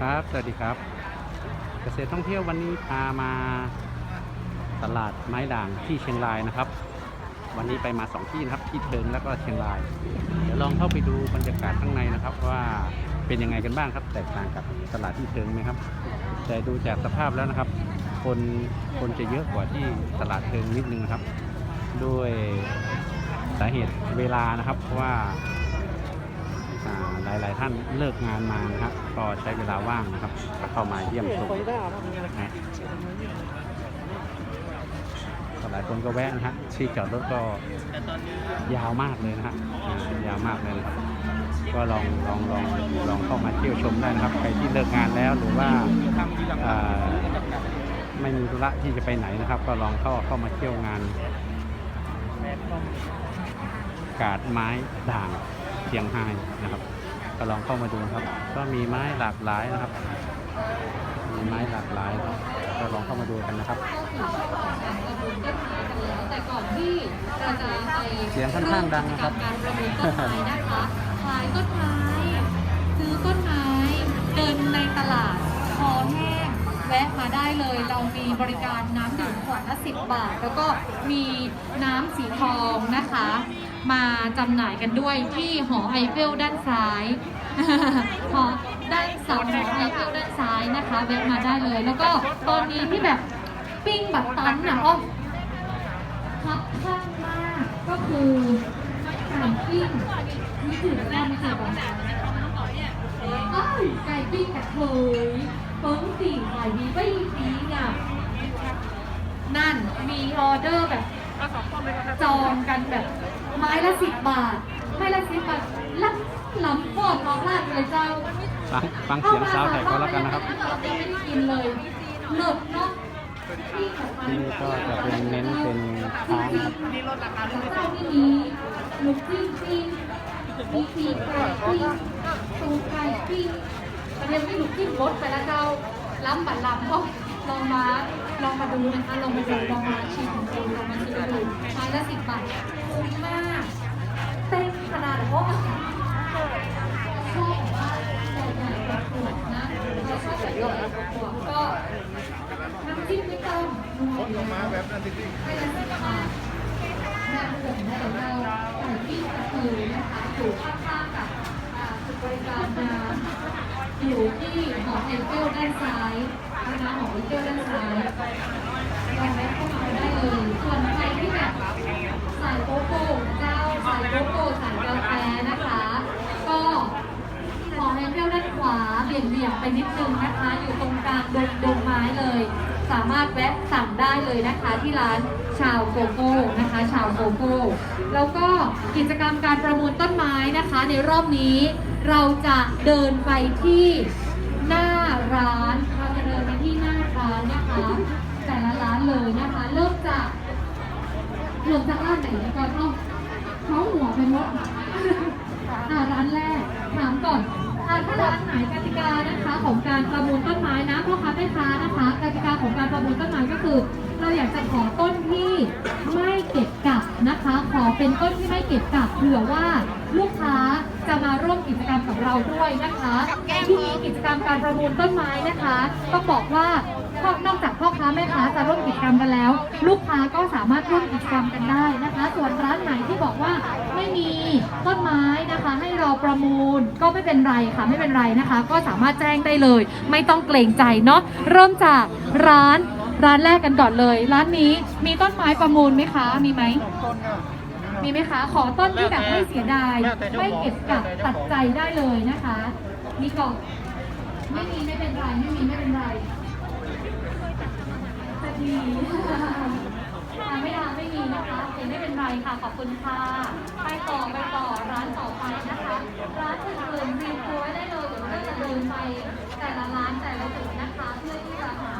ครับ สวัสดีครับ เกษตรท่องเที่ยววันนี้พามาตลาดไม้ด่างที่เชียงรายนะครับ วันนี้ไปมาสองที่นะครับที่เทิงแล้วก็เชียงราย เดี๋ยวลองเข้าไปดูบรรยากาศข้างในนะครับ ว่าเป็นยังไงกันบ้างครับ แตกต่างกับตลาดที่เทิงไหมครับ แต่ดูจากสภาพแล้วนะครับ คนคนจะเยอะกว่าที่ตลาดเทิงนิดนึงนะครับ ด้วยสาเหตุเวลานะครับเพราะว่า อ่ายหลายท่านเลิกงานมานะครับก็ใช้เวลาว่างนะครับเข้ามาเยี่ยมชมนะหลายคนก็แวะนะฮะที่จอดรถก็ยาวมากเลยนะฮะยาวมากเลยนะครับก็ลองลองลองลองเข้ามาเที่ยวชมได้นะครับใครที่เลิกงานแล้วหรือว่าไม่มีธุระที่จะไปไหนนะครับ ก็ลองเข้าเข้ามาเที่ยวงานกาดไม้ด่าง เชียงไฮ้นะครับก็ลองเข้ามาดูครับ ก็มีไม้หลากหลายนะครับ มีไม้หลากหลายครับก็ลองเข้ามาดูกันนะครับแต่ก่อนที่เราจะไปเสียงค่อนข้างดังนะครับการประมูลต้นไม้นะคะขายต้นไม้ซื้อต้นไม้เดินในตลาดคอแห้งแวะมาได้เลย เรามีบริการน้ำดื่มขวดละ10บาท แล้วก็มีน้ำสีทองนะคะ มาจำหน่ายกันด้วยที่หอไอเฟลด้านซ้ายหอด้านเสาหอไอเฟลด้านซ้ายนะคะแวะมาได้เลย แล้วก็ตอนนี้ที่แบบปิ้งแบบตันอะอ้อครับข้างมากก็คือไก่ปิ้งนี่ถือว่าไม่ใช่ของไก่ปิ้งกระเทยเปิ้งสี่ขายดีไม่ดีอะนั่นมีออเดอร์แบบจองกันแบบ ไม้ละสิบบาท ไม้ละสิบบาทล้ำล้ำปอดของร้านเลยเจ้าฟังฟังเสียงสาวไทยก็แล้วกันนะครับเรายังไม่ได้กินเลยเลิศเนาะที่ของมันที่นี่ก็จะเป็นเน้นเป็นท้องนะครับเจ้าที่มีลูกปิ้งปิ้งมีปีกไก่ปิ้งตูไก่ปิ้งประเดี๋ยวไม่ลูกปิ้งรสไปแล้วเจ้าล้ำบัตรล้ำก็ ลองมาลองมาดูนะคะลองมาดูลองมาชิมดูลองมาชิมดูไม้ละสิบบาทคุ้มมากเต็มขนาดเพราะชอบแบบว่าใหญ่ๆประกวดนะเราชอบใหญ่ๆประกวดก็น้ำจิ้มไม่ต้องนัวมาแบบนั้นจริงๆไม่ละสิบบาทงาผมของเราไก่ปิ้งกระเทยนะคะอยู่ข้างๆกับอ่าจุดบริการน้ำอยู่ที่ หอไอเฟลด้านซ้ายนะคะหอไอเฟลด้านซ้ายลองแวะเข้ามาได้เลยส่วนใครที่แบบสายโกโก้เจ้าสายโกโก้สายกาแฟนะคะ ก็หอไอเฟลด้านขวาเบี่ยงเบี่ยงไปนิดนึงนะคะ อยู่ตรงกลางดงดงไม้เลย สามารถแวะสั่งได้เลยนะคะที่ร้านชาวโกโก้นะคะ ชาวโกโก้แล้วก็กิจกรรมการประมูลต้นไม้นะคะ ในรอบนี้เราจะเดินไปที่ หน้าร้านเราจะเดินไปที่หน้าร้านนะคะ แต่ละร้านเลยนะคะ เริ่มจากเริ่มจากร้านไหนก่อนเอ้าเขาหัวเป็นมดอ่าร้านแรกถามก่อนอ่าถ้าร้านไหนกติกานะคะ ของการประมูลต้นไม้นะพ่อค้าแม่ค้านะคะกติกาของการประมูลต้นไม้ก็คือ เราอยากจะขอต้นที่ไม่เก็บกัก นะคะ ขอเป็นต้นที่ไม่เก็บกักเผื่อว่าลูกค้าจะมาร่วมกิจกรรมกับเราด้วยนะคะที่นี้กิจกรรมการประมูลต้นไม้นะคะต้องบอกว่านอกจากพ่อค้าแม่ค้าจะร่วมกิจกรรมกันแล้ว ลูกค้าก็สามารถร่วมกิจกรรมกันได้นะคะ ส่วนร้านไหนที่บอกว่าไม่มีต้นไม้นะคะ ให้เราประมูลก็ไม่เป็นไรค่ะไม่เป็นไรนะคะ ก็สามารถแจ้งได้เลย ไม่ต้องเกรงใจเนาะเริ่มจากร้าน ร้านแรกกันก่อนเลย ร้านนี้มีต้นไม้ประมูลไหมคะ มีไหมมีไหมคะ ขอต้นที่แบบไม่เสียดายไม่เก็บกักตัดใจได้เลยนะคะ มีกล่องไม่มีไม่เป็นไร ไม่มีไม่เป็นไรจะดีอ่าไม่ได้ไม่มีนะคะโอเคไม่เป็นไรค่ะ ขอบคุณค่ะ ไปต่อไปต่อร้านต่อไปนะคะ ร้านอื่นๆรียนตัวไว้ได้เลยเดี๋ยวเราจะเดินไปแต่ละร้านแต่ละจุดนะคะ เพื่อที่จะหา